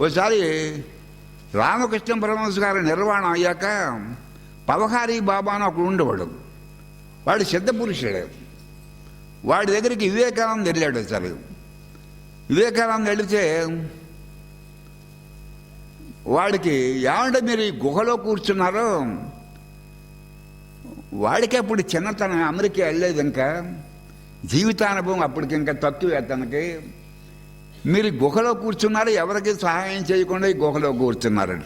ఓసారి రామకృష్ణ పరమహంస గారి నిర్వాణం అయ్యాక పవహారీ బాబా అని ఒకడు ఉండేవాడు. వాడు సిద్ధపురుషుడే వాడి దగ్గరికి వివేకానంద వెళ్ళాడు సార్ వివేకానంద వెళితే వాడికి ఏమంటే మీరు ఈ గుహలో కూర్చున్నారో? వాడికి అప్పుడు చిన్నతనం అమెరికా వెళ్ళలేదు ఇంకా. జీవితానుభవం అప్పటికి ఇంకా తక్కువ తనకి మీరు గుహలో కూర్చున్నారు ఎవరికి సహాయం చేయకుండా ఈ గుహలో కూర్చున్నారంట.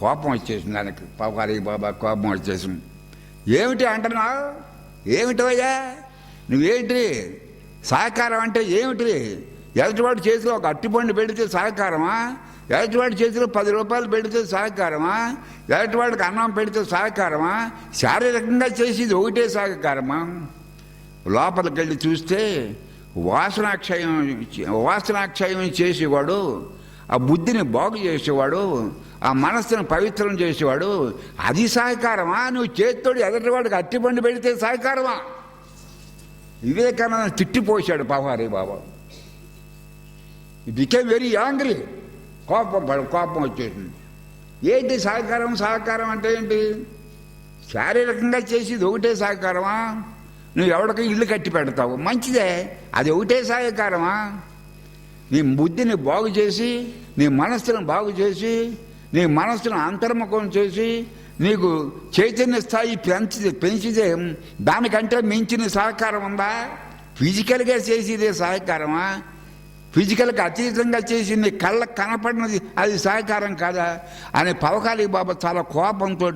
కోపం వచ్చేసింది దానికి. పాపారి బాబా కోపం వచ్చేసింది. ఏమిటి అంటున్నావు? ఏమిటోయ్యా నువ్వేంటి సహకారం అంటే ఏమిటి ఎదుటివాడు చేతిలో ఒక అట్టిపండు పెడితే సహకారమా? ఎదుటివాడు చేతిలో పది రూపాయలు పెడితే సహకారమా? ఎదుటివాడికి అన్నం పెడితే సహకారమా? శారీరకంగా చేసేది ఒకటే సహకారమా? లోపలికి వెళ్ళి చూస్తే వాసనాక్షయం వాసనాక్షయం చేసేవాడు ఆ బుద్ధిని బాగు చేసేవాడు ఆ మనస్సును పవిత్రం చేసేవాడు అది సహకారమా? నువ్వు చేత్తోడు ఎదటివాడికి అట్టిబండి పెడితే సహకారమా? వివేకానంద తిట్టిపోసాడు పవారి బాబా. బికేమ్ వెరీ యాంగ్రీ కోపం పడు కోపం వచ్చేసింది. ఏంటి సహకారం? సహకారం అంటే ఏంటి? శారీరకంగా చేసేది ఒకటే సహకారమా? నువ్వు ఎవడికి ఇల్లు కట్టి పెడతావు. మంచిదే. అది ఒకటే సహకారమా నీ బుద్ధిని బాగు చేసి నీ మనస్సును బాగు చేసి నీ మనస్సును అంతర్ముఖం చేసి నీకు చైతన్య స్థాయి పెంచి పెంచితే దానికంటే మించిన సహకారం ఉందా? ఫిజికల్గా చేసేదే సహకారమా ఫిజికల్గా అతీతంగా చేసింది కళ్ళకు కనపడినది అది సహకారం కాదా? అనే పవకాళి బాబా చాలా కోపంతో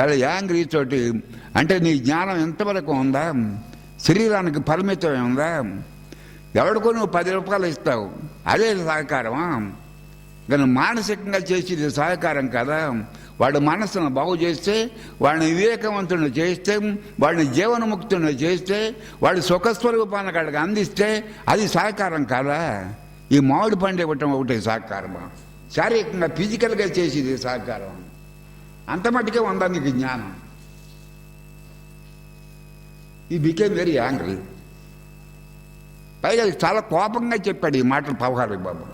చాలా యాంగ్రీ తోటి అంటే నీ జ్ఞానం ఎంతవరకు ఉందా? శరీరానికి పరిమితమే ఉందా? ఎవరికో నువ్వు పది రూపాయలు ఇస్తావు అదే సహకారమా? కానీ మానసికంగా చేసేది సహకారం కదా? వాడి మనసును బాగు చేస్తే వాడిని వివేకవంతుని చేస్తే వాడిని జీవనముక్తుని చేస్తే వాడి సుఖస్వరూపాన్ని అక్కడికి అందిస్తే అది సహకారం కాదా? ఈ మామిడి పండు ఇవ్వటం ఒకటి సహకారమా శారీరకంగా ఫిజికల్గా చేసేది సహకారం అంత మట్టుకే ఉందా నీకు జ్ఞానం. ఈ బికేమ్ వెరీ యాంగ్రీ పైగా చాలా కోపంగా చెప్పాడు ఈ మాటలు పవహారీ బాబు.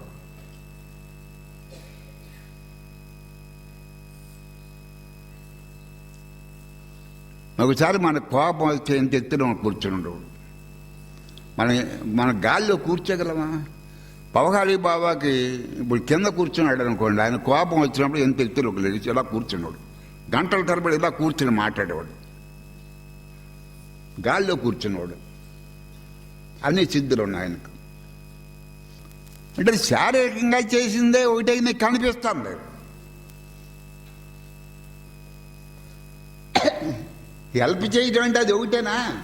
ఒకసారి మన కోపం వచ్చే ఎంత ఎత్తున కూర్చుండు మన మన గాల్లో కూర్చోగలమా? పవగాలి బాబాకి ఇప్పుడు కింద కూర్చున్నాడు అనుకోండి ఆయన కోపం వచ్చినప్పుడు ఎంత ఎత్తున ఒక లేచి ఇలా కూర్చున్నాడు గంటల తరబడి ఇలా కూర్చుని మాట్లాడేవాడు. గాల్లో కూర్చున్నవాడు అన్ని సిద్ధులు ఉన్నాయి ఆయనకు. అంటే శారీరకంగా చేసిందే ఒకటే నీకు లేదు హెల్ప్ చేయడం అంటే అది ఒకటేనా?